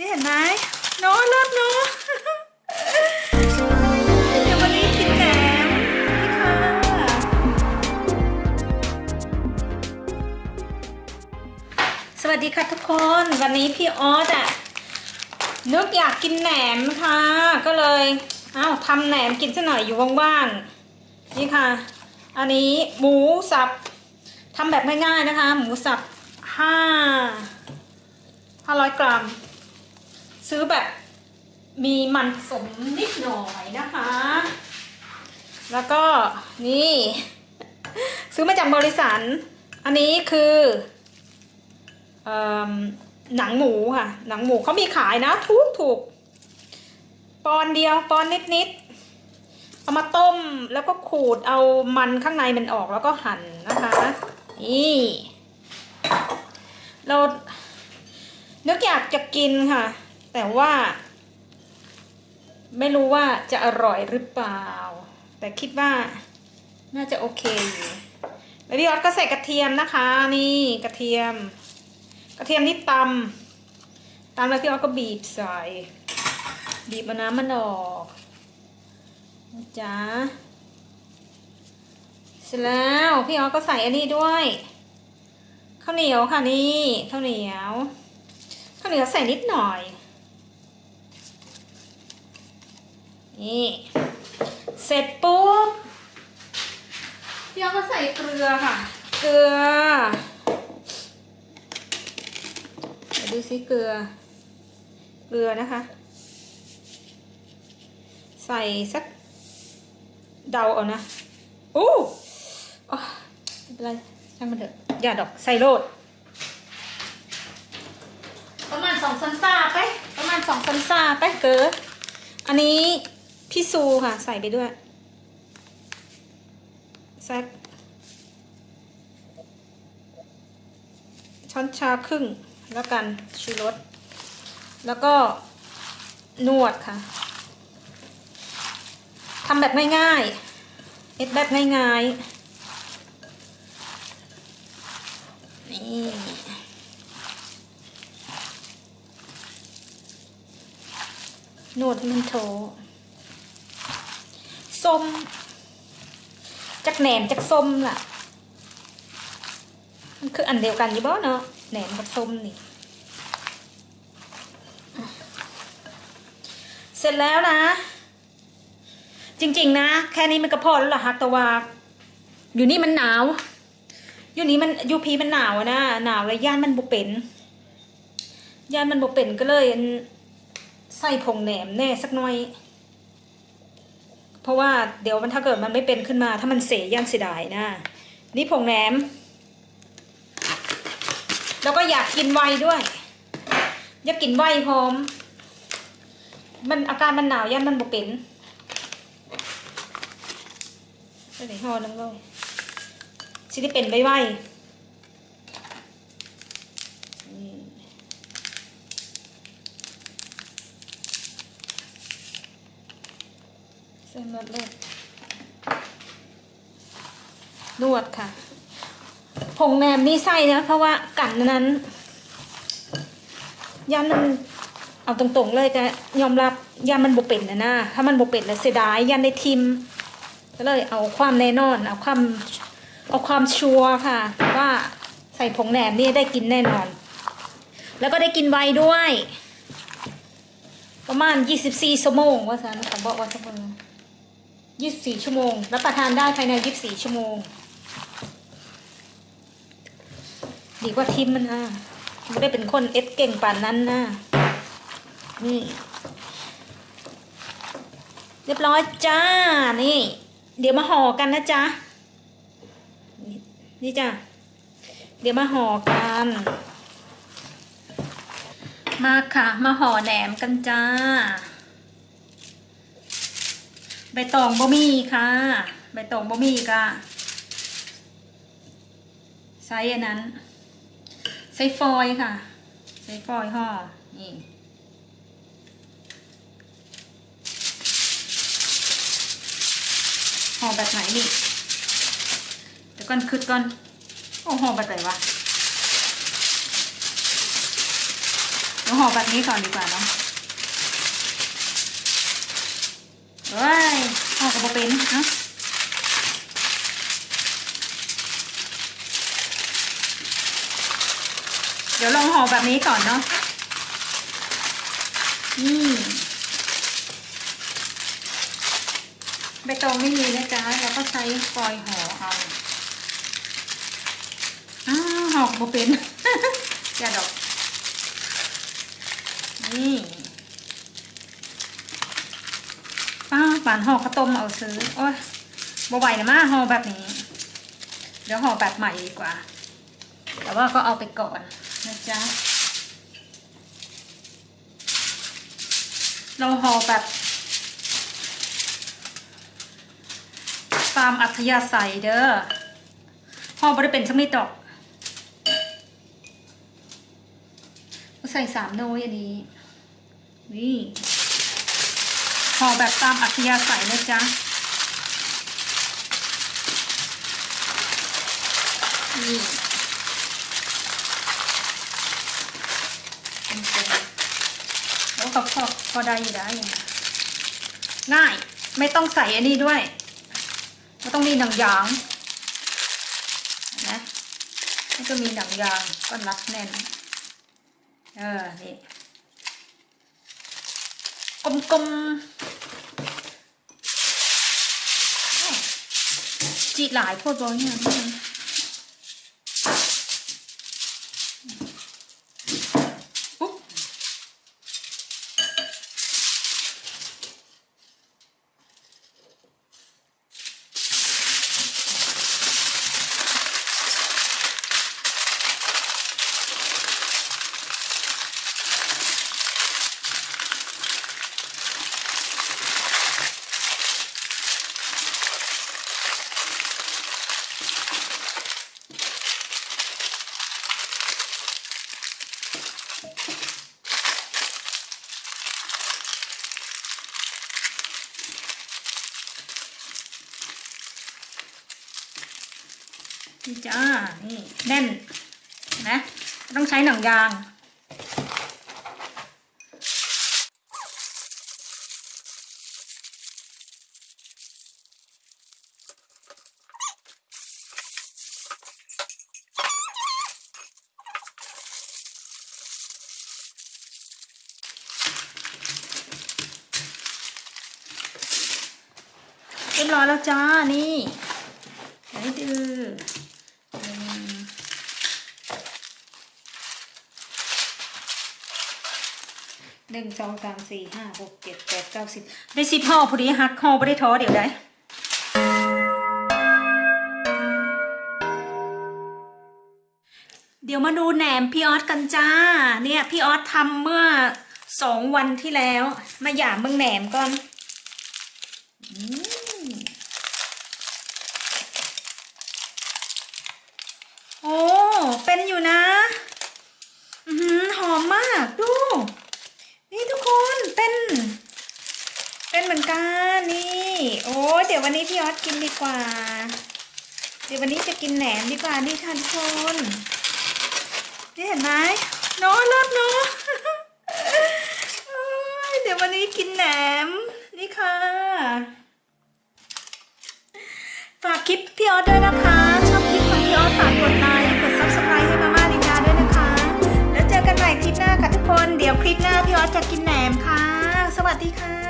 นี่เห็นไหมเน้องเลิศเนาะเดี๋ยววันนี้กินแหนมนี่ค่ะสวัสดีค่ะทุกคนวันนี้พี่ออสอะนึกอยากกินแหนมค่ะ ก็เลยเอ้าทำแหนมกินซะหน่อยอยู่ว่างๆนี่ค่ะ อันนี้หมูสับทำแบบง่ายๆนะคะ หมูสับห้าห้าร้อยกรัม ซื้อแบบมีมันผสมนิดหน่อยนะคะ แล้วก็นี่ ซื้อมาจากบริษัทอันนี้คืออหนังหมูค่ะ หนังหมูเขามีขายนะ ถูกถูกปอนเดียวปอนนิดนิดๆเอามาต้มแล้วก็ขูดเอามันข้างในมันออกแล้วก็หั่นนะคะ นี่ เรานึกอยากจะกินค่ะ แต่ว่า ไม่รู้ว่าจะอร่อยหรือเปล่า แต่คิดว่าน่าจะโอเคอยู่แล้วพี่ออสก็ใส่กระเทียมนะคะ นี่กระเทียม กระเทียมนี่ตำตำแล้วพี่ออสก็บีบใส่ บีบเอาน้ำมันออกนะจ๊ะเสร็จแล้วพี่ออสก็ใส่อันนี้ด้วยข้าวเหนียวค่ะนี่ข้าวเหนียวข้าวเหนียวใส่นิดหน่อย นี่ เสร็จปุ๊บพี่เอาก็ใส่เกลือค่ะ เกลือเดี๋ยวดูซิเกลือ เกลือนะคะ ใส่สักเดาเอานะอู้อ๋อไม่เป็นไรช่างมันเถอะอย่าดอกใส่โรดประมาณสองซันซาไป ประมาณสองซันซาไปเกลืออันนี้ พี่ซูค่ะ ใส่ไปด้วยสักช้อนชาครึ่งแล้วกันชูรสแล้วก็นวดค่ะทำแบบง่ายๆเอ็ดแบบง่ายๆ นี่ นวดมันโถ ส้มจักแหนมจักส้มล่ะ มันคืออันเดียวกันอยู่บ่เนาะแหนมกับส้มนี่ เสร็จแล้วนะ จริง ๆ นะ แค่นี้มันก็พอแล้วล่ะฮักแต่ว่าอยู่นี่มันหนาว อยู่นี้มันยูพีมันหนาวนะหนาวแล้วย่านมันบุเป็นย่านมันบุเป็นก็เลย ใส่ผงแหนมแน่สักหน่อย ราะว่าเดี๋ยวมันถ้าเกิดมันไม่เป็นขึ้นมาถ้ามันเสียย่านเสียดายนะ นี่ผงแหนม แล้วก็อยากกินไวด้วย อยากกินไวพร้อม มันอาการมันหนาวย่านมันบ่เป็นไปไหนห่อนึงเลยสิได้เป็นไวไเส้นรสเลยนวดค่ะ ผงแหนมนี่ใส่นะเพราะว่ากันนั้นยันมันเอาตรงๆเลยจะยอมรับยันมันบเป็นนะนะถ้ามันบเป็นแล้วเสียดายยันได้ทิมก็เลยเอาความแน่นอน เอาความเอาความชัวร์ค่ะ ว่าใส่ผงแหนมนี่ได้กินแน่นอน แล้วก็ได้กินไวด้วย ประมาณ 24ชั่วโมงว่าสันเขาบอกว่าสักคน 24 ชั่วโมง รับประทานได้ภายใน 24 ชั่วโมง ดีกว่าทิมมันนะไม่ได้เป็นคนเอ็ดเก่งป่านนั้นนะนี่เรียบร้อยจ้า นี่ เดี๋ยวมาห่อกันนะจ๊ะ นี่จ้ะ เดี๋ยวมาห่อกัน มาค่ะ มาห่อแหนมกันจ้า บตองบะหมี่ค่ะ ใบตองบะหมี่ค่ะไซส์อันนั้นใส่ฟอยล์ค่ะใส่ฟอยล์ห่อ นี่ห่อแบบไหนนี่เดี๋ยวก่อนคืดก่อน โอ้ห่อแบบไหนวะดี๋ยวห่อแบบนี้ก่อนดีกว่าเนาะ เฮ้ยห่อกับโบเป็นเนาะเดี๋ยวลองห่อแบบนี้ก่อนเนาะนี่ใบตองไม่มีนะจ๊ะเราก็ใช้ฟอยล์ห่อเอาอ้าวห่อกับโบเป็น อย่าดอก นี่านห่อข้าวต้มเอาซื้อโอ้ยบไหวนะมาห่อแบบนี้ เดี๋ยวห่อแบบใหม่ดีกว่า แต่ว่าก็เอาไปก่อนนะจ๊ะเราห่อแบบตามอัธยาศัยเด้อห่อบริเป็นสมิดดอกใส่สามโนยอันนี้นี่ ห่อแบบตามอัธยาศัยนะจ๊ะนี่เป็นเป็นแล้วก็พอพอได้อยู่ได้อยู่นะง่ายไม่ต้องใส่อันนี้ด้วยไม่ต้องมีหนังยางนะม่ต้องมีหนังยางก็รัดแน่น เออ นี่กลมๆ จีหลายโพดบอเนี่ย นี่จ้า นี่แน่นนะ ต้องใช้หนังยางเรียบร้อยแล้วจ้า นี่ให้ดูหนึ่ง หนึ่งสองสามสี่ห้าหกเจ็ดแปดเก้าสิบได้สิบห่อพอดีหักห่อไม่ได้ท้อเดี๋ยวได้เดี๋ยวมาดูแหนมพี่ออสกันจ้า เนี่ยพี่ออสทำเมื่อสองวันที่แล้ว มาหยามเมืองแหนมก่อน อืมโอ้ เป็นอยู่นะ อือหือหอมมากดู นี่ทุกคนเป็น เป็นเหมือน กันนี่โอ้เดี๋ยววันนี้พี่ออสกินดีกว่า เดี๋ยววันนี้จะกินแหนมดีกว่านี่ค่ะทุกคนนี่เห็นไหมเน้องเลิศเนาะโอ้ยเดี๋ยววันนี้กินแหนมนี่ค่ะ ฝากคลิปพี่ออสด้วยนะคะ ชอบคลิปของพี่ออสฝากกดไลค์กด subscribe ให้มาม่าลินดาด้วยนะคะ แล้วเจอกันใหม่คลิปหน้าค่ะทุกคน เดี๋ยวคลิปหน้าพี่ออสจะกินแหนมค่ะ สวัสดีค่ะ